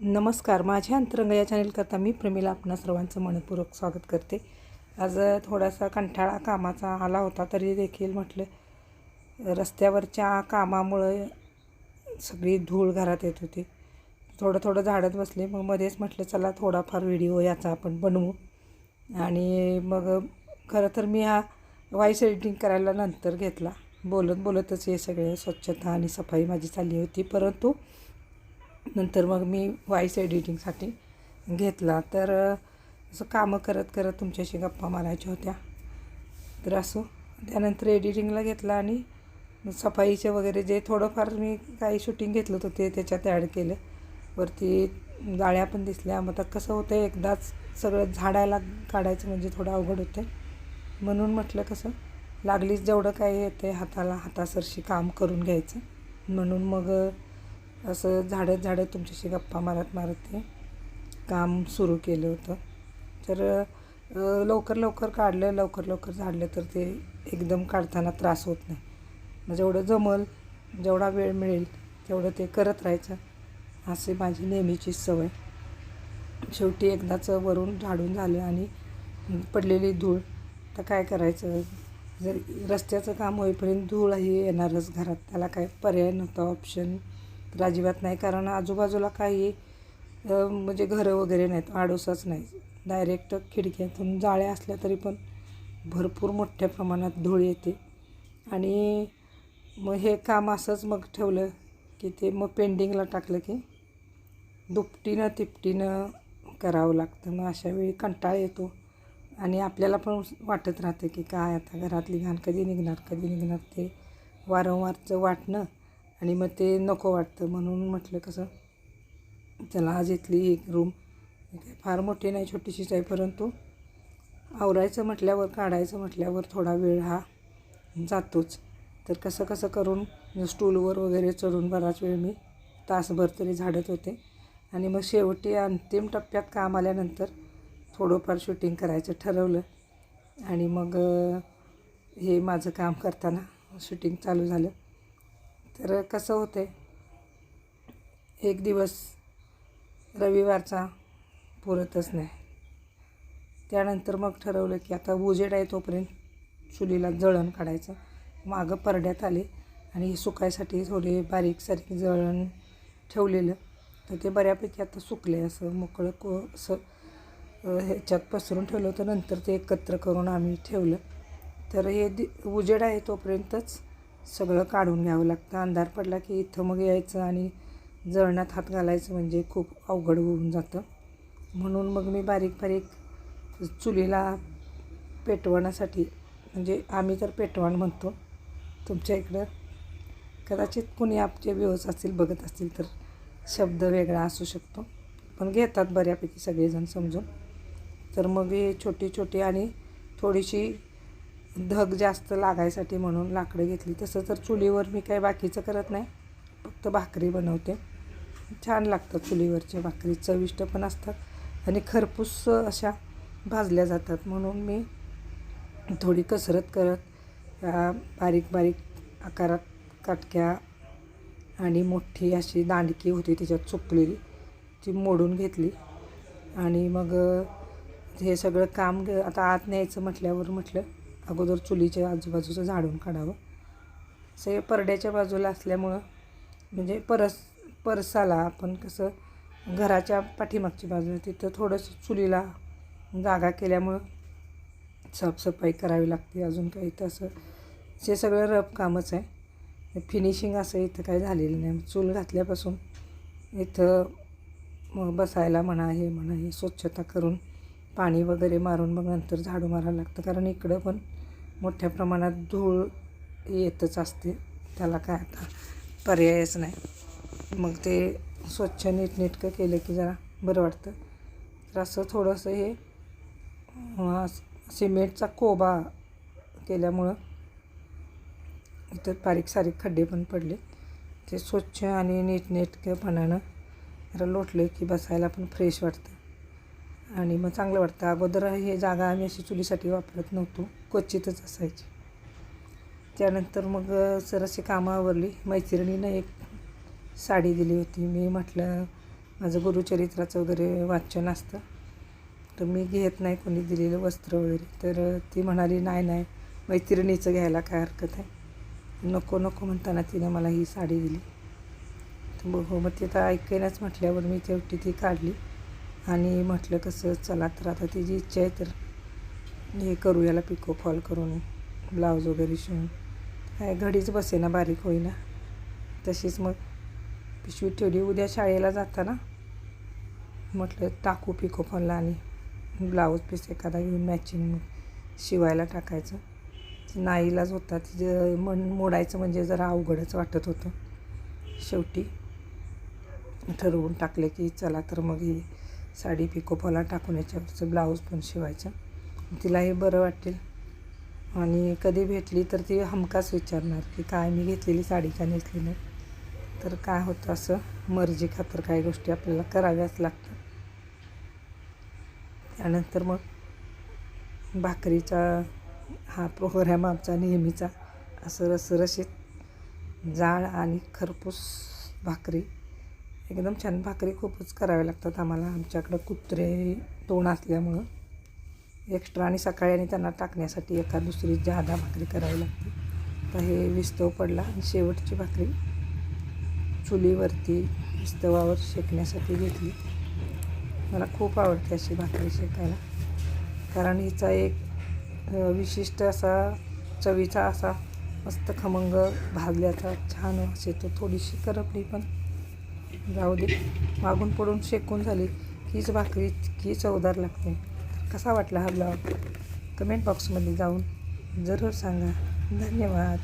नमस्कार. माझ्या अंतरंग या चॅनेलकरता मी प्रमिला. आपणा सर्वांचं मनपूर्वक स्वागत करते. आज थोडासा कंटाळा कामाचा आला होता तरी देखील म्हटलं रस्त्यावरच्या कामामुळं सगळी धूळ घरात येत होती. थोडं थोडं झाडत बसले. मग मध्येच म्हटलं चला थोडाफार व्हिडिओ याचा आपण बनवू. आणि मग खरं तर मी हा व्हॉईस एडिटिंग करायला नंतर घेतला. बोलत बोलतच हे सगळे स्वच्छता आणि सफाई माझी चालली होती. परंतु नंतर मग मी व्हॉईस एडिटिंगसाठी घेतला. तर असं कामं करत करत तुमच्याशी गप्पा मारायच्या होत्या. तर असो. त्यानंतर एडिटिंगला घेतला आणि सफाईचे वगैरे जे थोडंफार मी काही शूटिंग घेतलं होतं ते त्याच्यात ॲड केलं. वरती जाळ्या पण दिसल्या. मग आता कसं होतं एकदाच सगळं झाडायला काढायचं म्हणजे थोडं अवघड होतं म्हणून म्हटलं कसं लागलीच जेवढं काही येते हाताला हातासरशी काम करून घ्यायचं. म्हणून मग असं झाडत झाडत तुमच्याशी गप्पा मारत मारत ते काम सुरू केलं होतं. तर लवकर लवकर काढलं लवकर लवकर झाडलं तर ते एकदम काढताना त्रास होत नाही. मग जेवढं जमल जेवढा वेळ मिळेल तेवढं ते करत राहायचं. असे माझी नेहमीची सवय. शेवटी एकदाच वरून झाडून झालं आणि पडलेली धूळ. तर काय करायचं? जर रस्त्याचं काम होईपर्यंत धूळ ही येणारच घरात. त्याला काय पर्याय नव्हता ऑप्शन तर अजिबात नाही कारण आजूबाजूला काही म्हणजे घरं वगैरे नाहीत आडोसाच नाही. डायरेक्ट खिडक्यातून जाळ्या असल्या तरी पण भरपूर मोठ्या प्रमाणात धूळ येते. आणि मग हे काम असंच मग ठेवलं की ते मग पेंडिंगला टाकलं की दुपटीनं तिपटीनं करावं लागतं. मग अशा वेळी कंटाळा येतो. आणि आपल्याला पण वाटत राहतं की काय आता घरातली घाण कधी निघणार कधी निघणार ते वारंवारचं वाटणं. आणि मग ते नको वाटतं. म्हणून म्हटलं कसं चला आज इथली एक रूम फार मोठी नाही छोटीशीच आहे परंतु आवरायचं म्हटल्यावर काढायचं म्हटल्यावर थोडा वेळ हा जातोच. तर कसं कसं करून स्टूलवर वगैरे चढून बराच वेळ मी तासभर तरी झाडत होते. आणि मग शेवटी अंतिम टप्प्यात काम आल्यानंतर थोडंफार शूटिंग करायचं ठरवलं. आणि मग हे माझं काम करताना शूटिंग चालू झालं. तर कसं होतं एक दिवस रविवारचा पुरतच नाही. त्यानंतर मग ठरवलं की आता उजेड आहे तोपर्यंत चुलीला जळण काढायचं. मागं परड्यात आले आणि हे सुकायसाठी थोडे बारीक सारीक जळण ठेवलेलं. तर ते बऱ्यापैकी आता सुकले असं मोकळं को असं ह्याच्यात पसरून ठेवलं होतं. नंतर ते एकत्र करून आम्ही ठेवलं. तर हे दि उजेड आहे तोपर्यंतच सगळं काढून घ्यावं लागतं. अंधार पडला की इथं मग यायचं आणि जळणात हात घालायचं म्हणजे खूप अवघड होऊन जातं. म्हणून मग मी बारीक बारीक चुलीला पेटवण्यासाठी म्हणजे आम्ही तर पेटवण म्हणतो तुमच्या इकडं कदाचित कुणी आपचे व्ह्यूज असतील बघत असतील तर शब्द वेगळा असू शकतो. पण घेतात बऱ्यापैकी सगळेजण समजून. तर मग हे छोटी छोटी आणि थोडीशी धग जास्त लागायसाठी म्हणून लाकडं घेतली. तसं तर चुलीवर मी काही बाकीचं करत नाही. फक्त भाकरी बनवते. छान लागतात चुलीवरच्या भाकरी. चविष्ट पण असतात. आणि खरपूस अशा भाजल्या जातात. म्हणून मी थोडी कसरत करत या बारीक बारीक आकारात काटक्या आणि मोठी अशी दांडकी होती त्याच्यात चुकलेली ती मोडून घेतली. आणि मग हे सगळं काम आता आत न्यायचं म्हटल्यावर म्हटलं अगोदर चुलीच्या आजूबाजूचं झाडून काढावं. असं हे परड्याच्या बाजूला असल्यामुळं म्हणजे परस परसाला आपण कसं घराच्या पाठीमागची बाजू तिथं थोडंसं चुलीला जागा केल्यामुळं साफसफाई करावी लागते. अजून काही तसं हे सगळं रफ कामच आहे. फिनिशिंग असं इथं काही झालेलं नाही. चूल घातल्यापासून इथं मग बसायला म्हणा हे म्हणा हे स्वच्छता करून पाणी वगैरे मारून मग नंतर झाडू मारायला लागतं. कारण इकडं पण मोठ्या प्रमाणात धूळ येतच असते. त्याला काय आता पर्यायच नाही. मग ते स्वच्छ नीटनेटकं केलं की जरा बरं वाटतं. तर असं थोडंसं हे सिमेंटचा कोबा केल्यामुळं इथं बारीक सारीक खड्डे पण पडले ते स्वच्छ आणि नीटनेटकेपणानं जरा लोटले की बसायला पण फ्रेश वाटतं. आणि मग चांगलं वाटतं. अगोदर हे जागा आम्ही अशी चुलीसाठी वापरत नव्हतो. क्वचितच असायची. त्यानंतर मग सर असे कामं आवरली. मैत्रिणीनं एक साडी दिली होती. मी म्हटलं माझं गुरुचरित्राचं वगैरे वाचन असतं. तर मी घेत नाही कोणी दिलेलं वस्त्र वगैरे. तर ती म्हणाली नाही नाही मैत्रिणीचं घ्यायला काय हरकत आहे? नको नको म्हणताना तिनं मला ही साडी दिली. तर मग हो मग ते तर ऐकेनच म्हटल्यावर मी शेवटी ती काढली. आणि म्हटलं कसं चला तर आता तिची इच्छा आहे तर हे करू याला पिको फॉल करून ब्लाऊज वगैरे शिवून. काय घडीच बसे ना बारीक होईना. तशीच मग पिशवी ठेवली. उद्या शाळेला जाताना म्हटलं टाकू पिको फॉलला आणि ब्लाऊज पीस एखादा घेऊन मॅचिंग शिवायला टाकायचं. नाईलाच होता. तिचं मन मोडायचं म्हणजे जरा अवघडच वाटत होतं. शेवटी ठरवून टाकले की चला तर मग ही साडी पिको टाकून याच्यावरचं ब्लाऊज पण शिवायचं. तिलाही बरं वाटेल आणि कधी भेटली तर ती हमखास विचारणार की काय मी घेतलेली साडी का नेसली नाही? तर काय होतं असं मर्जी खातर काही गोष्टी आपल्याला कराव्याच लागतात. त्यानंतर मग भाकरीचा हा प्रोग्राम आमचा नेहमीचा असं रसरशीत जाळ आणि खरपूस भाकरी एकदम छान भाकरी खूपच कराव्या लागतात आम्हाला. आमच्याकडं कुत्रे तोंड असल्यामुळं. एक्स्ट्रा आणि सकाळी आणि त्यांना टाकण्यासाठी एका दुसरी जादा भाकरी करावी लागते. तर हे विस्तव पडला आणि शेवटची भाकरी चुलीवरती विस्तवावर शेकण्यासाठी घेतली. मला खूप आवडते अशी भाकरी शेकायला. कारण हिचा एक विशिष्ट असा चवीचा असा मस्त खमंग भाजल्याचा छान वास येतो. थोडीशी करपली पण. जाऊ दे. मागून पडून शेकून झाली. हीच भाकरी इतकी चवदार लागते. कसा वाटला हा ब्लॉग? कमेंट बॉक्समध्ये जाऊन जरूर सांगा. धन्यवाद.